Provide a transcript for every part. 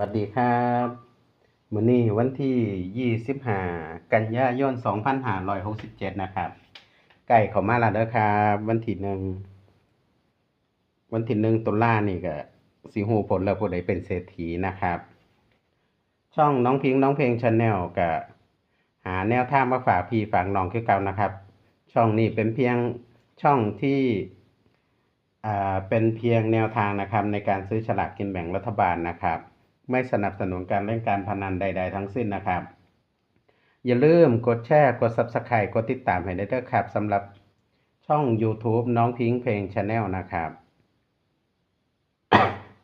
วัสดีครับมื้อนี้วันที่ 25 กันยายน 2567 นะครับใกล้เข้ามาแล้วเด้อครับ วันที่หนึ่งวันที่หนึ่งตุลานี่ก็สิฮู้ผลแล้วผู้ใดเป็นเศรษฐีนะครับ ช่องน้องพิงค์น้องเพลงชาแนลก็หาแนวทางมาฝากพี่ฝากน้องคือเก่านะครับ ช่องนี้เป็นเพียงช่องที่อ่าเป็นเพียงแนวทางนะครับในการซื้อฉลากกินแบ่งรัฐบาลนะครับ ไม่สนับสนุนการเล่นการพนันใด ๆ ทั้งสิ้นนะครับ อย่าลืมกดแชร์ กด Subscribe กดติดตามให้ได้ด้วยครับสำหรับช่อง YouTube น้องพิงเพลงชาแนลนะครับ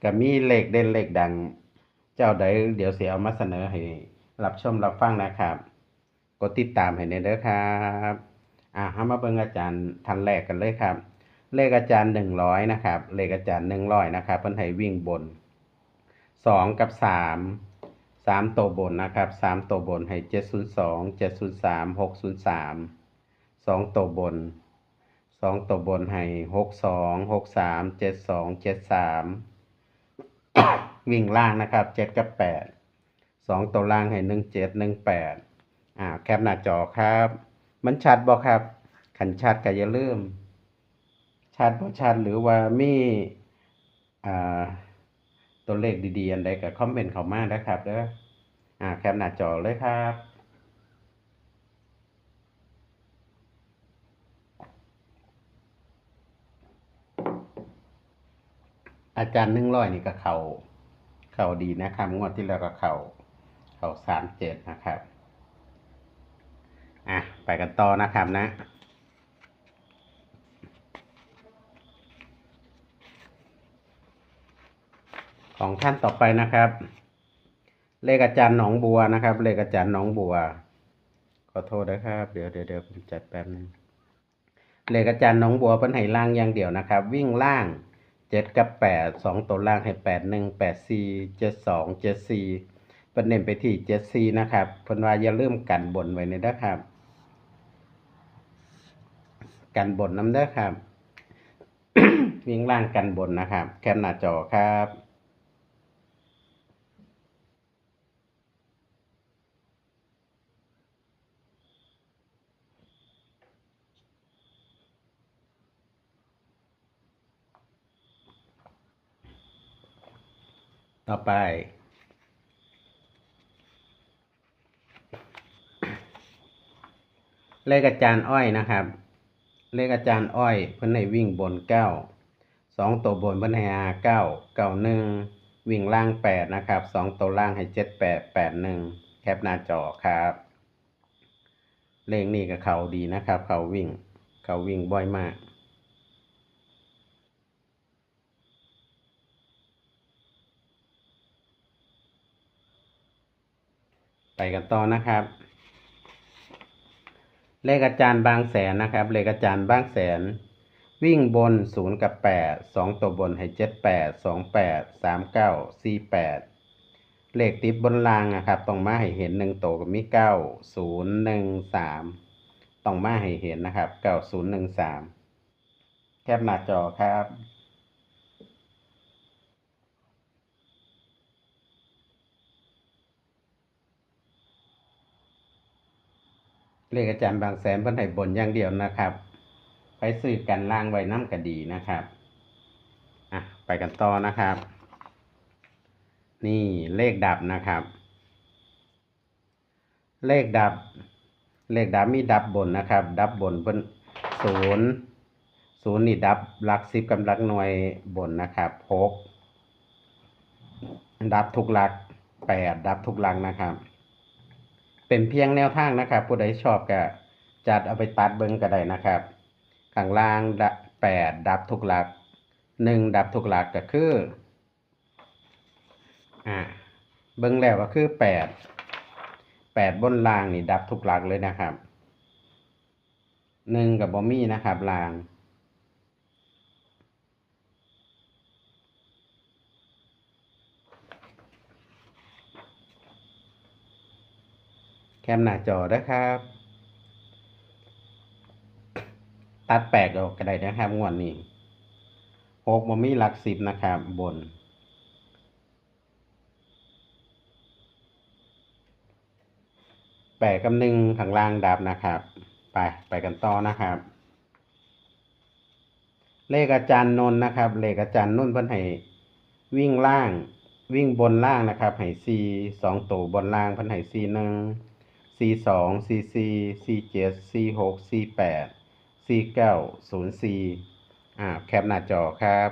ก็มีเลขเด่นเลขดัง เจ้าใดเดี๋ยวเสียเอามาเสนอให้รับชมรับฟังนะครับ กดติดตามให้ได้เด้อครับอ่าเฮามาเบิ่งอาจารย์ท่านแรกกันเลยครับ เลขอาจารย์100นะครับ เลขอาจารย์100นะครับเพิ่นให้วิ่งบน สองกับสามสามตัวบนนะครับสามตัวบนให้เจ็ดศูนย์สองเจ็ดศูนย์สามหกศูนย์สามสองตัวบนสองตัวบนให้หกสองหกสามเจ็ดสองเจ็ดสามวิ่งล่างนะครับเจ็ดกับแปดสองตัวล่างให้หนึ่งเจ็ดหนึ่งแปดอ่าแคปหน้าจอครับ มันชัดบ่ครับ ขันชัดก็อย่าลืมชัดบ่ชัดหรือว่ามีอ่า ตัวเลขดีๆอันใดก็คอมเมนต์เข้ามานะครับเด้ออ่าแคปหน้าจอเลยครับอาจารย์หนึ่งร้อยนี่ก็เขาเขาดีนะครับ งวดที่แล้วก็เขาเขาสามเจ็ดนะครับ อะ ไปกันต่อนะครับนะ ของท่านต่อไปนะครับ เลขอาจารย์หนองบัวนะครับ เลขอาจารย์หนองบัว ขอโทษนะครับ เดี๋ยวเดี๋ยวเดี๋ยวผมจัดแป๊บนึงเลขอาจารย์หนองบัวเป็นให้ล่างอย่างเดียวนะครับ วิ่งล่างเจ็ดกับแปดสองตัวล่างให้แปดหนึ่งแปดสี่เจ็ดสองเจ็ดสี่เป็นเน้นไปที่เจ็ดสี่นะครับเพิ่นว่าอย่าลืมกันบนไว้ในเด้อครับ กันบนน้ำเด้อครับวิ่งล่างกันบนนะครับ แคปหน้าจอครับ ต่อไป เลขอาจารย์อ้อยนะครับ เลขอาจารย์อ้อย เพิ่นให้วิ่งบนเก้าสองตัวบนเพิ่นให้หาเก้าเก้าหนึ่งวิ่งล่างแปดนะครับสองตัวล่างให้เจ็ดแปดแปดหนึ่งแคปหน้าจอครับ เลขนี้ก็เขาดีนะครับ เขาวิ่ง เขาวิ่งบ่อยมาก ไปกันต่อนะครับ เลขอาจารย์บางแสนนะครับ เลขอาจารย์บางแสน วิ่งบนศูนย์กับแปดสองตัวบนให้เจ็ดแปดสองแปดสามเก้าสี่แปดเลขติดบนรางนะครับต้องมาให้เห็นหนึ่งตัวกับมีเก้าศูนย์หนึ่งสามต้องมาให้เห็นนะครับเก้าศูนย์หนึ่งสามแคปหน้าจอครับ เลขอาจารย์บางแสนเพิ่นให้บนอย่างเดียวนะครับ ไปซื้อกันล่างไว้น้ำกระดีนะครับอะไปกันต่อนะครับ นี่เลขดับนะครับ เลขดับ เลขดับมีดับบนนะครับ ดับบนเพิ่นศูนย์ศูนย์นี่ดับลักสิบกับลักหน่วยบนนะครับหกดับทุกหลักแปดดับทุกหลักนะครับ เป็นเพียงแนวทางนะครับ ผู้ใดชอบก็จัดเอาไปตัดเบิ้งก็ได้นะครับข้างล่างแปดดับทุกหลักหนึ่งดับทุกหลักก็คืออ่าเบิ้งแล้วก็คือแปดแปดบนล่างนี่ดับทุกหลักเลยนะครับหนึ่งกับบอมี่นะครับล่าง แคมหน้าจอนะครับ ตัดแปกออกก็ได้นะครับงวดนนี้หกมันมีหลักสิบนะครับ บน แปดกับหนึ่งข้างล่างดับนะครับ ไปไปกันต่อนะครับ เลขอาจารย์นนท์นะครับ เลขอาจารย์นนท์เพิ่นให้วิ่งล่างวิ่งบนล่างนะครับไห้ซีสองตัวบนล่างพันไห้ซีหนึ่ง ซีสองซีซีซีเจ็ดซีหกซีแปดซีเก้าศูนย์ซีอ่าแคปหน้าจอครับ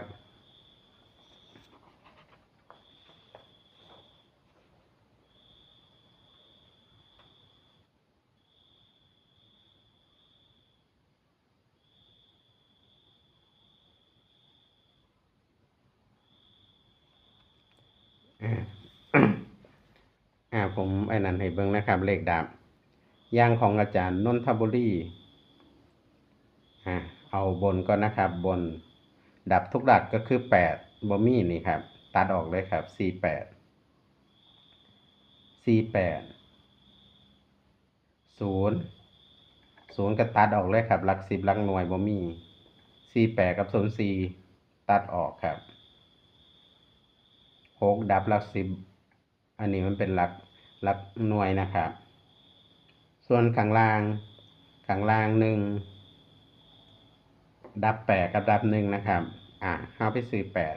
อ่า ผมไอ้นั่นให้เบิ่งนะครับ เลขดับยางของอาจารย์นนทบุรีอ่าเอาบนก็นะครับ บนดับทุกหลักก็คือแปดบ่มีนี่ครับ ตัดออกเลยครับสี่แปดสี่แปดศูนย์ศูนย์ก็ตัดออกเลยครับ หลักสิบหลักหน่วยบ่มีสี่แปดกับศูนย์สี่ตัดออกครับหกดับหลักสิบอันนี้มันเป็นหลัก หลักหน่วยนะครับ ส่วนข้างล่างข้างล่างหนึ่งดับแปดกับดับหนึ่งนะครับ อ่าเข้าไปสี่แปด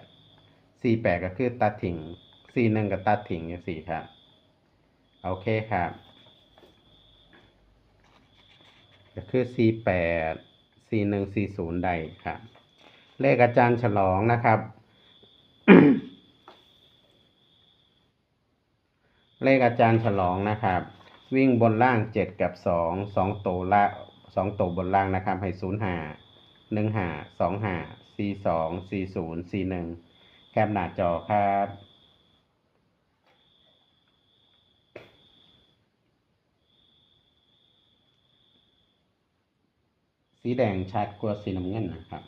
สี่แปดก็คือตัดถิ่งสี่หนึ่งก็ตัดถิ่งอย่างสี่ครับ โอเคครับ ก็คือสี่แปดสี่หนึ่งสี่ศูนย์ได้ครับ เลขอาจารย์ฉลองนะครับ เลขอาจารย์ฉลองนะครับ วิ่งบนล่างเจ็ดกับสองสองโตละสองโตบนล่างนะครับ ให้ศูนย์หาหนึ่งหาสองหาสี่สองสี่ศูนย์สี่หนึ่งแคปหน้าจอครับสีแดงชัดกว่าสีน้ำเงินนะครับ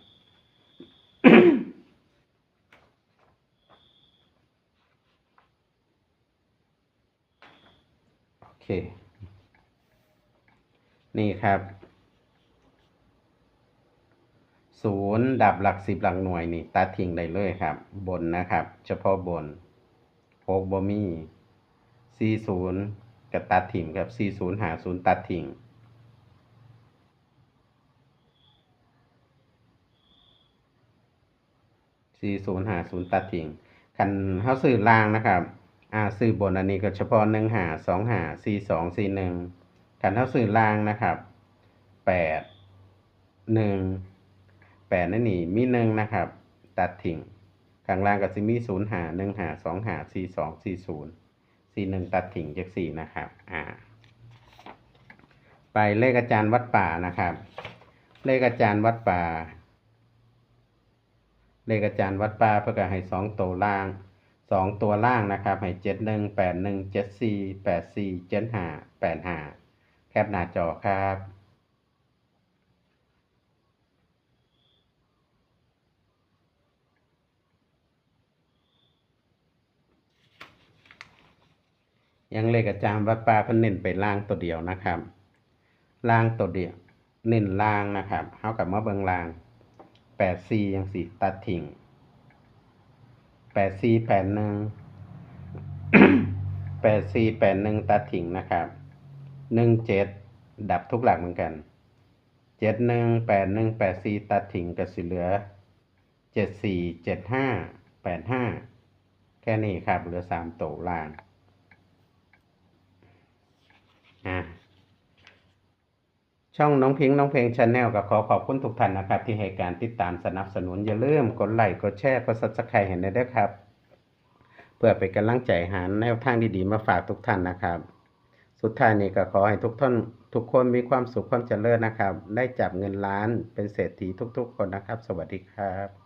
โอ เค นี่ครับศูนย์ดับหลักสิบหลักหน่วยนี่ ตัดทิ้งได้เลยครับ บนนะครับ เฉพาะบนหกบ่มีสี่ศูนย์กับตัดทิ้งครับสี่ศูนย์หาศูนย์ตัดทิ้งสี่ศูนย์หาศูนย์ตัดทิ้งคันเขาซื้อล่างนะครับ อ่าซื้อบนอันนี้ก็เฉพาะหนึ่งหาสองหาสี่สองสี่หนึ่งคันเขาซื้อล่างนะครับแปดหนึ่งแปดนั่นนี่มีหนึ่งนะครับ ตัดทิ้งข้างล่างก็จะมีศูนย์หาหนึ่งหาสองหาสี่สองสี่ศูนย์สี่หนึ่งตัดทิ้งจากสี่นะครับอ่าไปเลขอาจารย์วัดป่านะครับ เลขอาจารย์วัดป่า เลขอาจารย์วัดป่าเพื่อให้สองโตล่าง สองตัวล่างนะครับให้เจ็ดหนึ่งแปดหนึ่งเจ็ดสี่แปดสี่เจ็ดห้าแปดห้าแคปหน้าจอครับยังเลขอาจารย์วัดป่าเพิ่นเน้นไปล่างตัวเดียวนะครับล่างตัวเดียวเน้นล่างนะครับเฮากับมาเบิงล่างแปดสี่ยังสี่ตัดทิ้ง แปดสี่แปดหนึ่งแปดสี่แปดหนึ่งตัดทิ้งนะครับหนึ่งเจ็ดดับทุกหลักเหมือนกันเจ็ดหนึ่งแปดหนึ่งแปดสี่ตัดทิ้งก็สิเหลือเจ็ดสี่เจ็ดห้าแปดห้าแค่นี้ครับเหลือสามโตล่างอ่า ช่องน้องพิงค์น้องเพลงชาแนลก็ขอขอบคุณทุกท่านนะครับ ที่ให้การติดตามสนับสนุนอย่าลืมกดไลค์กดแชร์กดซับสไครต์เห็นได้ด้วยครับ เพื่อเป็นกำลังใจหาแนวทางดีๆ มาฝากทุกท่านนะครับ สุดท้ายนี้ก็ขอให้ทุกท่านทุกคนมีความสุขความเจริญนะครับ ได้จับเงินล้านเป็นเศรษฐีทุก ๆ คนนะครับ สวัสดีครับ